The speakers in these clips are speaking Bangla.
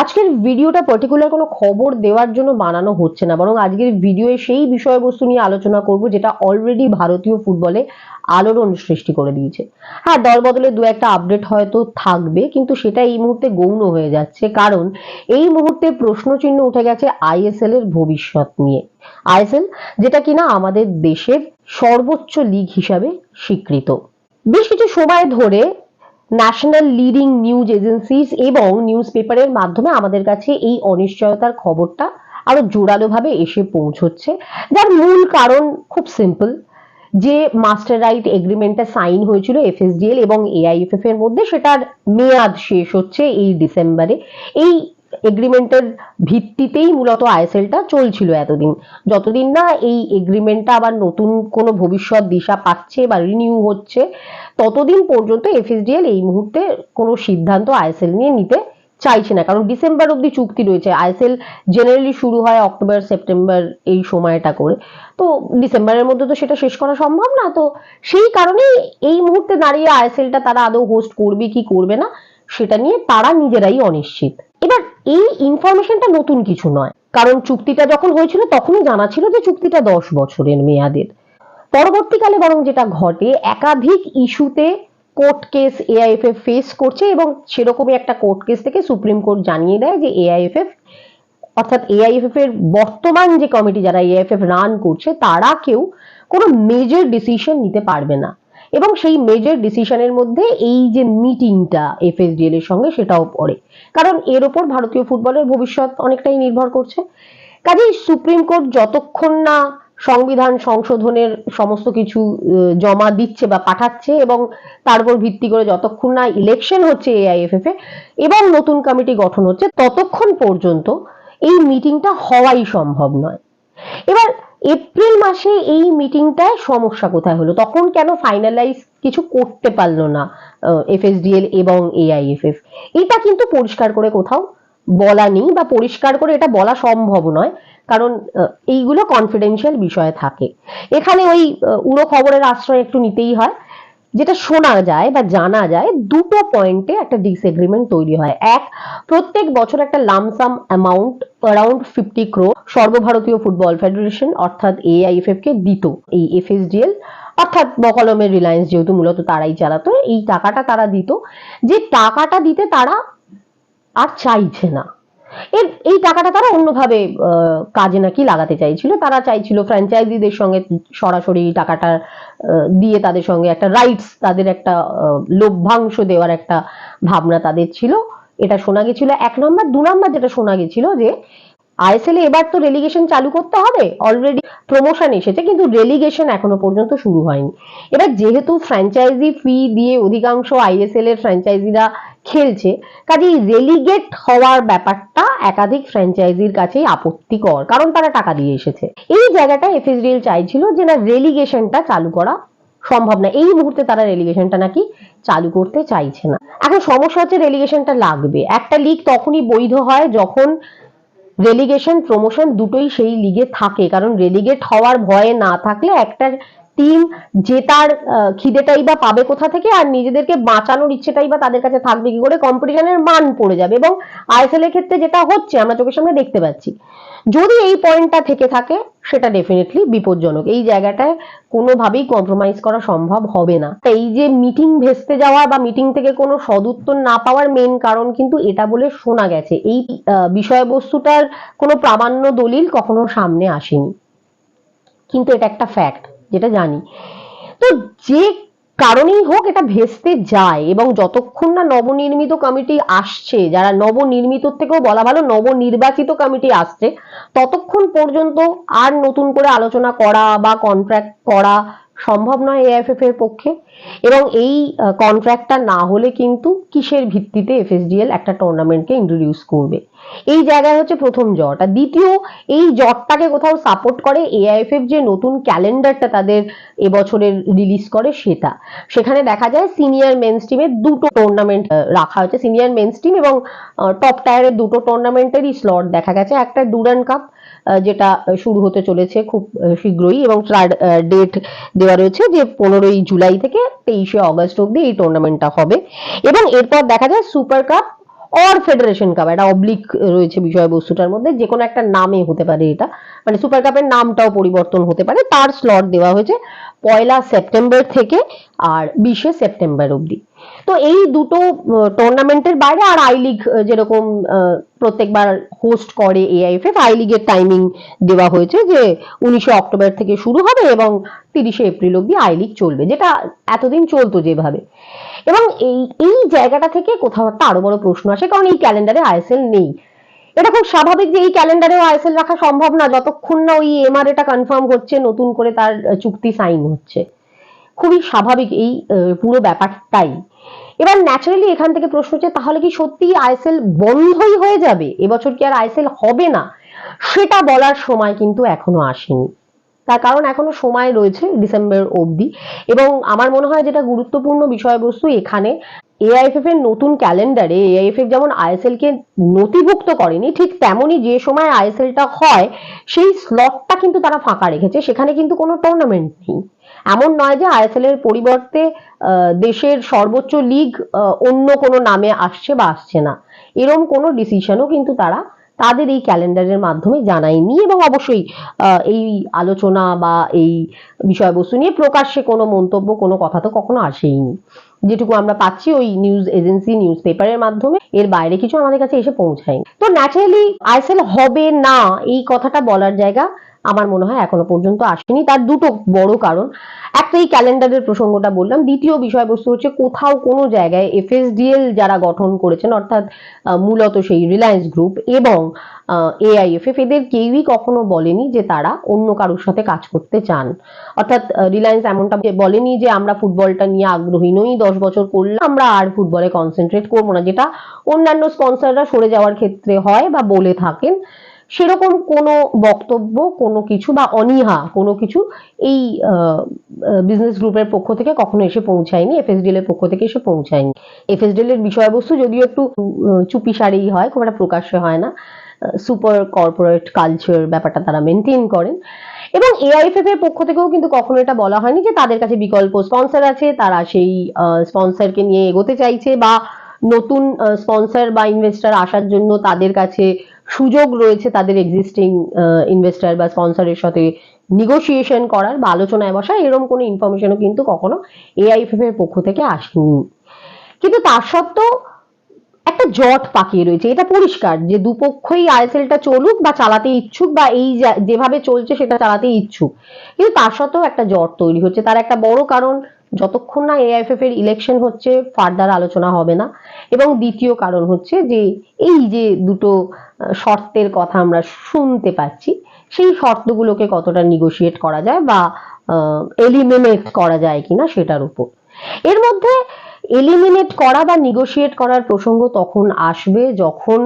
আজকের ভিডিওটা পার্টিকুলার কোনো খবর দেওয়ার জন্য বানানো হচ্ছে না, বরং আজকের ভিডিওয়ে সেই বিষয়বস্তু নিয়ে আলোচনা করব যেটা অলরেডি ভারতীয় ফুটবলে আলোড়ন সৃষ্টি করে দিয়েছে। হ্যাঁ দল বদলে দু একটা আপডেট হয়তো থাকবে, কিন্তু সেটা এই মুহূর্তে গৌণ হয়ে যাচ্ছে, কারণ এই মুহূর্তে প্রশ্নচিহ্ন উঠে গেছে আইএসএল এর ভবিষ্যৎ নিয়ে। আইএসএল যেটা কিনা আমাদের দেশের সর্বোচ্চ লিগ হিসাবে স্বীকৃত। বেশ কিছু সময় ধরে ন্যাশনাল লিডিং নিউজ এজেন্সিস এবং নিউজ পেপারের মাধ্যমে আমাদের কাছে এই অনিশ্চয়তার খবরটা আরও জোরালোভাবে এসে পৌঁছচ্ছে। যার মূল কারণ খুব সিম্পল যে মাস্টার রাইট এগ্রিমেন্টটা সাইন হয়েছিল এফএসডিএল এবং এআইএফএফ এর মধ্যে, সেটার মেয়াদ শেষ হচ্ছে এই ডিসেম্বরে এই এগ্রিমেন্টের ভিত্তিতেই মূলত আইএসএলটা চলছিল এতদিন। যতদিন না এই এগ্রিমেন্টটা আবার নতুন কোনো ভবিষ্যৎ দিশা পাচ্ছে বা রিনিউ হচ্ছে, ততদিন পর্যন্ত এফএসডিএল এই মুহূর্তে কোনো সিদ্ধান্ত আইএসএল নিয়ে নিতে চাইছে না। কারণ ডিসেম্বর অব্দি চুক্তি রয়েছে। আইএসএল জেনারেলি শুরু হয় অক্টোবর, সেপ্টেম্বর এই সময়টা করে। তো ডিসেম্বরের মধ্যে তো সেটা শেষ করা সম্ভব না। তো সেই কারণে এই মুহূর্তে দাঁড়িয়ে আইএসএলটা তারা আদৌ হোস্ট করবে কি করবে না, সেটা নিয়ে তারা নিজেরাই অনিশ্চিত। এই ইনফরমেশনটা নতুন কিছু নয়। কারণ চুক্তিটা যখন হয়েছিল, তখনই জানা ছিল যে চুক্তিটা দশ বছরের মেয়াদের। পরবর্তীকালে বরং যেটা ঘটে, একাধিক ইস্যুতে কোর্ট কেস এআইএফএফ ফেস করছে এবং সেরকমই একটা কোর্ট কেস থেকে সুপ্রিম কোর্ট জানিয়ে দেয় যে এআইএফএফ অর্থাৎ এআইএফএফ এর বর্তমান যে কমিটি যারা এআইএফএফ রান করছে, তারা কেউ কোনো মেজর ডিসিশন নিতে পারবে না। এবং সেই মেজর ডিসিশনের মধ্যে এই যে মিটিংটা এফএসডিএল এর সঙ্গে সেটাও পড়ে। কারণ এর ওপর ভারতীয় ফুটবলের ভবিষ্যৎ অনেকটাই নির্ভর করছে। কাজেই সুপ্রিম কোর্ট যতক্ষণ না সংবিধান সংশোধনের সমস্ত কিছু জমা দিচ্ছে বা পাঠাচ্ছে এবং তার উপর ভিত্তি করে যতক্ষণ না ইলেকশন হচ্ছে এআইএফএফ এ এবং নতুন কমিটি গঠন হচ্ছে, ততক্ষণ পর্যন্ত এই মিটিংটা হওয়াই সম্ভব নয়। এবার এপ্রিল মাসে এই মিটিংটায় সমস্যা কোথায় হলো? তখন কেন ফাইনালাইজ কিছু করতে পারল না এফএসডিএল এবং এআইএফএফ এটা কিন্তু পরিষ্কার করে কোথাও বলা নেই বা পরিষ্কার করে এটা বলা সম্ভব নয়, কারণ এইগুলো কনফিডেন্সিয়াল বিষয়ে থাকে। এখানে ওই উড়ো খবরের আশ্রয় একটু নিতেই হয়। যেটা শোনা যায় বা জানা যায়, দুটো পয়েন্টে একটা ডিসএগ্রিমেন্ট তৈরি হয়। এক, প্রত্যেক বছর একটা lump sum amount around fifty crore সর্বভারতীয় ফুটবল ফেডারেশন অর্থাৎ এআইএফএফ কে দিত এই এফএসডিএল অর্থাৎ বকলমের রিলায়েন্স যেহেতু মূলত তারাই চালাতো, এই টাকাটা তারা দিত। যে টাকাটা দিতে তারা আর চাইছে না। এর এই টাকাটা তারা অন্যভাবে কাজে নাকি লাগাতে চাইছিল। তারা চাইছিল ফ্র্যাঞ্চাইজিদের সঙ্গে সরাসরি টাকাটা দিয়ে তাদের সঙ্গে একটা রাইটস তাদের একটা লভ্যাংশ দেওয়ার একটা ভাবনা তাদের ছিল। এটা শোনা গেছিল, এক নম্বর, দু নম্বর যেটা শোনা গেছিল যে আইএসএল এবার তো রেলিগেশন চালু করতে হবে। অলরেডি প্রমোশন এসেছে, কিন্তু রেলিগেশন এখনও পর্যন্ত শুরু হয়নি। এবার যেহেতু ফ্র্যাঞ্চাইজি ফি দিয়ে অধিকাংশ আইএসএল এর ফ্র্যাঞ্চাইজিরা খেলছে, কাজেই রেলিগেট হওয়ার ব্যাপারটা একাধিক ফ্র্যাঞ্চাইজির কাছেই আপত্তিকর, কারণ তারা টাকা দিয়ে এসেছে। এই জায়গাটা এফএসডিএল চাইছিল যে না রেলিগেশনটা চালু করা সম্ভব না। এই মুহূর্তে তারা রেলিগেশনটা নাকি চালু করতে চাইছে না। এখন সমস্যা হচ্ছে রেলিগেশনটা লাগবে। একটা লিগ তখনই বৈধ হয় যখন রেলিগেশন প্রমোশন দুটোই সেই লিগে থাকে। কারণ রেলিগেট হওয়ার ভয়ে না থাকলে একটা টিম জেতার খিদেটাই বা পাবে কোথা থেকে আর নিজেদেরকে বাঁচানোর ইচ্ছেটাই বা তাদের কাছে থাকবে কি করে কম্পিটিশনের মান পড়ে যাবে। এবং আইএসএল এর ক্ষেত্রে যেটা হচ্ছে, আমরা চোখের সামনে দেখতে পাচ্ছি, যদি এই পয়েন্টটা থেকে থাকে, সেটা ডেফিনেটলি বিপজ্জনক। এই জায়গাটায় কোনোভাবেই কম্প্রোমাইজ করা সম্ভব হবে না। এই যে মিটিং ভেস্তে যাওয়া বা মিটিং থেকে কোনো সদুত্তর না পাওয়ার মেন কারণ কিন্তু এটা বলে শোনা গেছে। এই বিষয়বস্তুটার কোনো প্রামাণ্য দলিল কখনো সামনে আসেনি। কিন্তু এটা একটা ফ্যাক্ট যেটা জানি। তো যে কারণেই হোক এটা ভেস্তে যায় এবং যতক্ষণ না নবনির্মিত কমিটি আসছে, যারা নবনির্মিত থেকেও বলা ভালো নবনির্বাচিত কমিটি আসছে, ততক্ষণ পর্যন্ত আর নতুন করে আলোচনা করা বা কন্ট্রাক্ট করা সম্ভব নয় এএফএফ এর পক্ষে। এবং এই কন্ট্রাক্টটা না হলে কিন্তু কিসের ভিত্তিতে এফএসডিএল একটা টুর্নামেন্টকে ইন্ট্রোডিউস করবে? এই জায়গায় হচ্ছে প্রথম জট। আর দ্বিতীয়, এই জটটাকে কোথাও সাপোর্ট করে এআইএফএফ যে নতুন ক্যালেন্ডারটা তাদের এবছরের রিলিজ করে সেটা। সেখানে দেখা যায় সিনিয়র মেন্স টিমের দুটো টুর্নামেন্ট রাখা হয়েছে। সিনিয়র মেন্স টিম এবং টপ টায়ারের দুটো টুর্নামেন্টেরই স্লট দেখা গেছে। একটা ডুরান কাপ যেটা শুরু হতে চলেছে খুব শীঘ্রই এবং তার ডেট দেওয়া রয়েছে যে পনেরোই জুলাই থেকে তেইশে অগস্ট অব্দি এই টুর্নামেন্টটা হবে। এবং এরপর দেখা যায় super cup or federation cup একটা অবলিক রয়েছে বিষয়বস্তুটার মধ্যে, যে কোনো একটা নামে হতে পারে এটা। মানে সুপার কাপের নামটাও পরিবর্তন হতে পারে, তার স্লট দেওয়া হয়েছে পয়লা সেপ্টেম্বর থেকে আর বিশে সেপ্টেম্বর অবধি। তো এই দুটো টুর্নামেন্টের বাইরে আর আই লিগ যেরকম প্রত্যেকবার হোস্ট করে এআইএফএফ আই লিগের টাইমিং দেওয়া হয়েছে যে উনিশে অক্টোবর থেকে শুরু হবে এবং তিরিশে এপ্রিল অব্দি আই লিগ চলবে, যেটা এতদিন চলতো যেভাবে। এবং এই এই জায়গাটা থেকে কোথাও একটা আরও বড় প্রশ্ন আসে, কারণ এই ক্যালেন্ডারে আইএসএল নেই। এটা খুব স্বাভাবিক যে এই ক্যালেন্ডারেও আইএসএল রাখা সম্ভব না, যতক্ষণ না ওই এমআর এটা কনফার্ম হচ্ছে, নতুন করে তার চুক্তি সাইন হচ্ছে। খুবই স্বাভাবিক এই পুরো ব্যাপারটাই। এবার ন্যাচারালি এখান থেকে প্রশ্ন হচ্ছে, তাহলে কি সত্যি আইএসএল বন্ধই হয়ে যাবে? এবছর কি আর আইএসএল হবে না? সেটা বলার সময় কিন্তু এখনও আসেনি। তার কারণ এখনও সময় রয়েছে ডিসেম্বর অবধি। এবং আমার মনে হয় যেটা গুরুত্বপূর্ণ বিষয়বস্তু এখানে এআইএফএফ এর নতুন ক্যালেন্ডারে এআইএফএফ যেমন আইএসএল কে নথিভুক্ত করেনি, ঠিক তেমনি যে সময় আইএসএলটা হয়, সেই স্লটটা কিন্তু তারা ফাঁকা রেখেছে। সেখানে কিন্তু কোনো টুর্নামেন্ট নেই। এমন নয় যে আইএসএল এর পরিবর্তে দেশের সর্বোচ্চ লিগ অন্য কোনো নামে আসছে বা আসছে না। এরম কোনো ডিসিশনও কিন্তু তারা তাদের এই ক্যালেন্ডারের মাধ্যমে জানায়নি এবং অবশ্যই এই আলোচনা বা এই বিষয়বস্তু নিয়ে প্রকাশ্যে কোনো মন্তব্য, কোনো কথা তো কখনো আসেইনি। যেটুকু আমরা পাচ্ছি ওই নিউজ এজেন্সি নিউজ পেপারের মাধ্যমে, এর বাইরে কিছু আমাদের কাছে এসে পৌঁছায়নি। তো ন্যাচারালি আইএসএল হবে না, এই কথাটা বলার জায়গা আমার মনে হয় এখনও পর্যন্ত আসেনি। তার দুটো বড় কারণ। একটা এই ক্যালেন্ডারের প্রসঙ্গটা বললাম। দ্বিতীয় বিষয়বস্তু হচ্ছে কোথাও কোনো জায়গায় এফএসডিএল যারা গঠন করেছেন, অর্থাৎ মূলত সেই রিলায়েন্স গ্রুপ এবং এআইএফএফ এদের কেউই কখনো বলেনি যে তারা অন্য কারোর সাথে কাজ করতে চান। অর্থাৎ রিলায়েন্স এমনটা বলেনি যে আমরা ফুটবলটা নিয়ে আগ্রহী নই, দশ বছর করলে আমরা আর ফুটবলে কনসেন্ট্রেট করব না। যেটা অন্যান্য স্পন্সররা সরে যাওয়ার ক্ষেত্রে হয় বা বলে থাকেন। সেরকম কোনো বক্তব্য, কোনো কিছু বা অনীহা, কোনো কিছু এই বিজনেস গ্রুপের পক্ষ থেকে কখনো এসে পৌঁছায়নি এফএসডিএল এর পক্ষ থেকে এসে পৌঁছায়নি। এফএসডিএল এর বিষয়বস্তু যদিও একটু চুপি সারেই হয়, খুব একটা প্রকাশ্যে হয় না। সুপার কর্পোরেট কালচার ব্যাপারটা তারা মেনটেন করেন। এবং এআইএফএফ এর পক্ষ থেকেও কিন্তু কখনো এটা বলা হয়নি যে তাদের কাছে বিকল্প স্পন্সর আছে, তারা সেই স্পন্সরকে নিয়ে এগোতে চাইছে বা নতুন স্পন্সর বা ইনভেস্টর আসার জন্য তাদের কাছে সুযোগ রয়েছে তাদের এক্সিস্টিং ইনভেস্টর বা স্পন্সরের সাথে নিগোসিয়েশন করার বা আলোচনায় বসা। এরকম কোনো ইনফরমেশনও কিন্তু কখনো এআইএফএফ এর পক্ষ থেকে আসেনি। কিন্তু তার সত্ত্বেও একটা জট পাকিয়ে রয়েছে। এটা পরিষ্কার যে দুপক্ষই আইএসএলটা চলুক বা চালাতে ইচ্ছুক বা এই যেভাবে চলছে সেটা চালাতে ইচ্ছুক। কিন্তু তার সত্ত্বেও একটা জট তৈরি হচ্ছে। তার একটা বড় কারণ, যতক্ষণ না এআইএফএফ এর ইলেকশন হচ্ছে ফার্দার আলোচনা হবে না। এবং দ্বিতীয় কারণ হচ্ছে যে এই যে দুটো শর্তের কথা আমরা শুনতে পাচ্ছি। সেই শর্তগুলোকে কতটা নিগোশিয়েট করা যায় বা এলিমিনেট করা যায় কিনা সেটার উপর। এর মধ্যে এলিমিনেট করা বা নিগোশিয়েট করার প্রসঙ্গ তখন আসবে যখন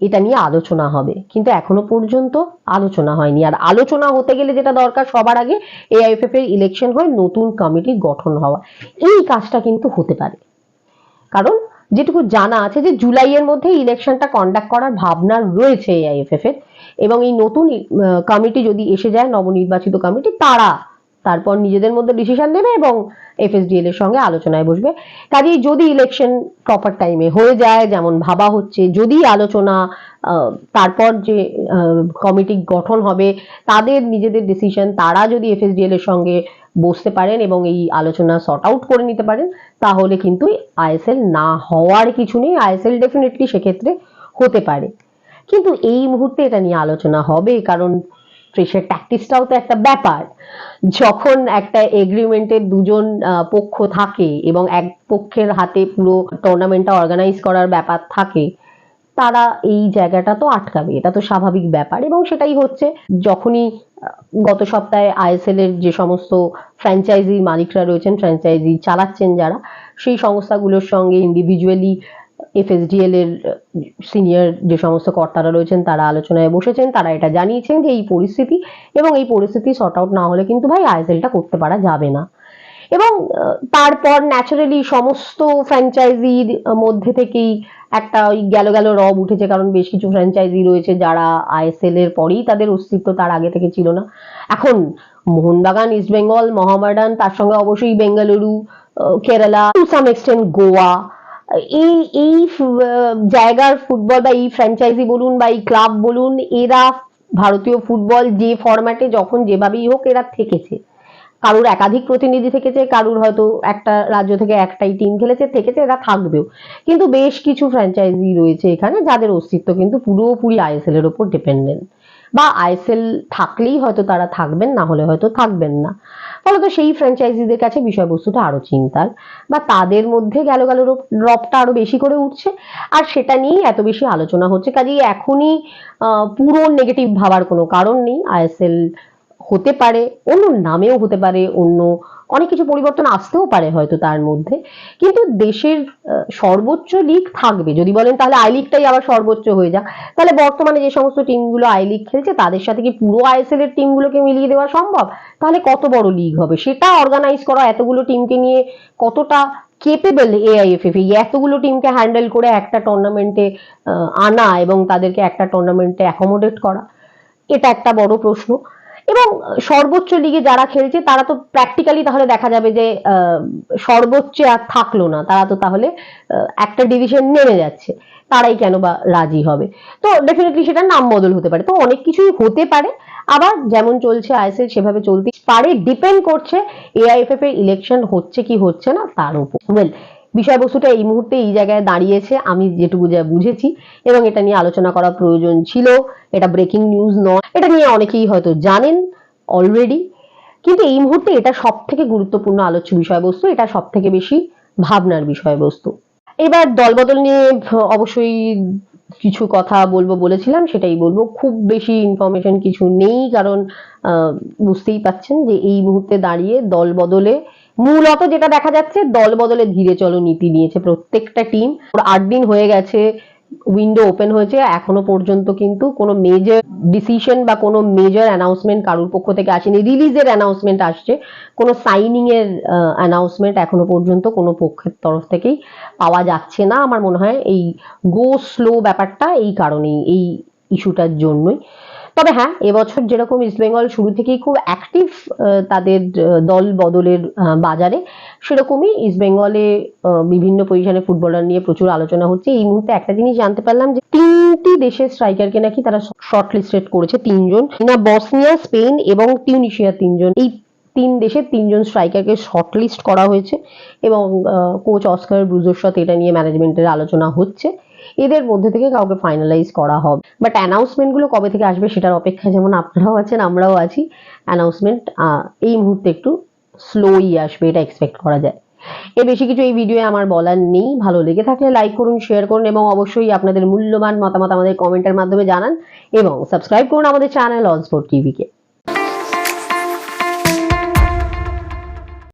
এটা নিয়ে আলোচনা হবে। কিন্তু এখনও পর্যন্ত আলোচনা হয়নি। আর আলোচনা হতে গেলে যেটা দরকার সবার আগে এআইএফএফ এর ইলেকশন হয় নতুন কমিটি গঠন হওয়া। এই কাজটা কিন্তু হতে পারে। কারণ যেটুকু জানা আছে যে জুলাইয়ের মধ্যে ইলেকশনটা কন্ডাক্ট করার ভাবনা রয়েছে এআইএফএফ এর। এবং এই নতুন কমিটি যদি এসে যায়, নবনির্বাচিত কমিটি তারা তারপর নিজেদের মধ্যে ডিসিশন নেবে এবং এফএসডিএল এর সঙ্গে আলোচনায় বসবে। কাজেই যদি ইলেকশন প্রপার টাইমে হয়ে যায়, যেমন ভাবা হচ্ছে, যদি আলোচনা তারপর যে কমিটি গঠন হবে, তাদের নিজেদের ডিসিশন তারা যদি এফএসডিএল এর সঙ্গে বসতে পারেন এবং এই আলোচনা সর্ট আউট করে নিতে পারেন তাহলে কিন্তু আইএসএল না হওয়ার কিছু নেই আইএসএল ডেফিনেটলি সেক্ষেত্রে হতে পারে। কিন্তু এই মুহূর্তে এটা নিয়ে আলোচনা হবে, কারণ প্রেশার প্র্যাকটিসটাও তো একটা ব্যাপার। যখন একটা এগ্রিমেন্টের দুজন পক্ষ থাকে এবং এক পক্ষের হাতে পুরো টুর্নামেন্টটা অর্গানাইজ করার ব্যাপার থাকে তারা এই জায়গাটা তো আটকাবে, এটা তো স্বাভাবিক ব্যাপার। এবং সেটাই হচ্ছে, যখনই গত সপ্তাহে আইএসএল এর যে সমস্ত ফ্র্যাঞ্চাইজি মালিকরা রয়েছেন ফ্র্যাঞ্চাইজি চালাচ্ছেন যারা, সেই সংস্থাগুলোর সঙ্গে ইন্ডিভিজুয়ালি এফএসডিএল এর সিনিয়র যে সমস্ত কর্তারা রয়েছেন, তারা আলোচনায় বসেছেন, তারা এটা জানিয়েছেন যে এই পরিস্থিতি, এবং এই পরিস্থিতি সর্ট আউট না হলে কিন্তু ভাই আইএসএলটা করতে পারা যাবে না। এবং তারপর ন্যাচারালি সমস্ত ফ্র্যাঞ্চাইজির মধ্যে থেকেই একটা ওই গেল গেল রব উঠেছে, কারণ বেশ কিছু ফ্র্যাঞ্চাইজি রয়েছে যারা আইএসএল এর পরেই তাদের অস্তিত্ব তার আগে থেকে ছিল না। এখন মোহনবাগান ইস্ট বেঙ্গল মহামেডান তার সঙ্গে অবশ্যই Bengaluru Kerala to some extent Goa এই এই জায়গার ফুটবল বা এই ফ্র্যাঞ্চাইজি বলুন বা এই ক্লাব বলুন, এরা ভারতীয় ফুটবল যে ফরম্যাটে যখন যেভাবেই হোক এরা থেকেছে। কারুর একাধিক প্রতিনিধি থেকেছে, কারুর হয়তো একটা রাজ্য থেকে একটাই টিম খেলেছে, থেকেছে, এরা থাকবেও। কিন্তু বেশ কিছু ফ্র্যাঞ্চাইজি রয়েছে এখানে যাদের অস্তিত্ব কিন্তু পুরোপুরি আইএসএল এর উপর ডিপেন্ডেন্ট বা আইএসএল থাকলেই হয়তো তারা থাকবেন, না হলে হয়তো থাকবেন না। ফলত সেই ফ্র্যাঞ্চাইজিদের কাছে বিষয়বস্তুটা আরও চিন্তার। বা তাদের মধ্যে গেল গেল রবটা আরও বেশি করে উঠছে। আর সেটা নিয়েই এত বেশি আলোচনা হচ্ছে। কাজেই এখনই পুরো নেগেটিভ ভাবার কোনো কারণ নেই। আইএসএল হতে পারে, অন্য নামেও হতে পারে, অন্য অনেক কিছু পরিবর্তন আসতেও পারে হয়তো তার মধ্যে। কিন্তু দেশের সর্বোচ্চ লিগ থাকবে। যদি বলেন তাহলে আই লিগটাই আবার সর্বোচ্চ হয়ে যাক। তাহলে বর্তমানে যে সমস্ত টিমগুলো আই লিগ খেলছে, তাদের সাথে কি পুরো আইএসএল এর টিমগুলোকে মিলিয়ে দেওয়া সম্ভব? তাহলে কত বড় লিগ হবে? সেটা অর্গানাইজ করা এতগুলো টিমকে নিয়ে কতটা কেপেবল এআইএফএফ এই এতগুলো টিমকে হ্যান্ডেল করে একটা টুর্নামেন্টে আনা এবং তাদেরকে একটা টুর্নামেন্টে অ্যাকোমোডেট করা, এটা একটা বড় প্রশ্ন। এবং সর্বোচ্চ লিগে যারা খেলছে, তারা তো প্র্যাকটিক্যালি তাহলে দেখা যাবে যে সর্বোচ্চে আর থাকল না। তারা তো তাহলে একটা ডিভিশন নেমে যাচ্ছে। তারাই কেন বা রাজি হবে? তো ডেফিনেটলি সেটা নাম বদল হতে পারে। তো অনেক কিছুই হতে পারে। আবার যেমন চলছে আইএসএল, সেভাবে চলতে পারে। ডিপেন্ড করছে এআইএফএফ এর ইলেকশন হচ্ছে কি হচ্ছে না, তার উপর। ওয়েল বিষয়বস্তুটা এই মুহূর্তে এই জায়গায় দাঁড়িয়েছে, আমি যেটুকু যা বুঝেছি এবং এটা নিয়ে আলোচনা করা প্রয়োজন ছিল। এটা ব্রেকিং নিউজ নয়। এটা নিয়ে অনেকেই হয়তো জানেন অলরেডি কিন্তু এই মুহূর্তে এটা সব থেকে গুরুত্বপূর্ণ আলোচ্য বিষয়বস্তু, এটা সব থেকে বেশি ভাবনার বিষয়বস্তু। এবার দলবদল নিয়ে অবশ্যই কিছু কথা বলব বলেছিলাম, সেটাই বলব। খুব বেশি ইনফরমেশন কিছু নেই, কারণ বুঝতেই পাচ্ছেন যে এই মুহূর্তে দাঁড়িয়ে দল বদলে মূলত যেটা দেখা যাচ্ছে, দল বদলে ধীরে চলো নীতি নিয়েছে প্রত্যেকটা টিম আট দিন হয়ে গেছে উইন্ডো ওপেন হয়েছে, এখনও পর্যন্ত কিন্তু কোনো মেজর ডিসিশন বা কোনো মেজর অ্যানাউন্সমেন্ট কারুর পক্ষ থেকে আসেনি। রিলিজের অ্যানাউন্সমেন্ট আসছে, কোনো সাইনিং এর অ্যানাউন্সমেন্ট এখনও পর্যন্ত কোনো পক্ষের তরফ থেকেই পাওয়া যাচ্ছে না। আমার মনে হয় এই গো স্লো ব্যাপারটা এই কারণেই, এই ইস্যুটার জন্যই। তবে হ্যাঁ এবছর যেরকম ইস্টবেঙ্গল শুরু থেকেই খুব অ্যাক্টিভ তাদের দল বদলের বাজারে, সেরকমই ইস্টবেঙ্গলে বিভিন্ন পজিশনে ফুটবলার নিয়ে প্রচুর আলোচনা হচ্ছে। এই মুহূর্তে একটা জিনিস জানতে পারলাম যে তিনটি দেশের স্ট্রাইকারকে নাকি তারা শর্ট লিস্টেড করেছে তিনজন। না বসনিয়া স্পেন এবং টিউনিশিয়া তিনজন। এই তিন দেশের তিনজন স্ট্রাইকারকে শর্ট লিস্ট করা হয়েছে এবং কোচ অস্কার ব্রুজোর সাথে এটা নিয়ে ম্যানেজমেন্টের আলোচনা হচ্ছে। এদের মধ্যে থেকে কাউকে ফাইনালাইজ করা হবে। বাট অ্যানাউন্সমেন্টগুলো কবে থেকে আসবে সেটার অপেক্ষায় যেমন আপনারাও আছেন, আমরাও আছি। অ্যানাউন্সমেন্ট এই মুহূর্তে একটু স্লোই আসবে, এটা এক্সপেক্ট করা যায়। এর বেশি কিছু এই ভিডিওয়ে আমার বলার নেই। ভালো লেগে থাকলে লাইক করুন শেয়ার করুন এবং অবশ্যই আপনাদের মূল্যবান মতামত আমাদের কমেন্টের মাধ্যমে জানান এবং সাবস্ক্রাইব করুন আমাদের চ্যানেল অনস্পোর্ট টিভিকে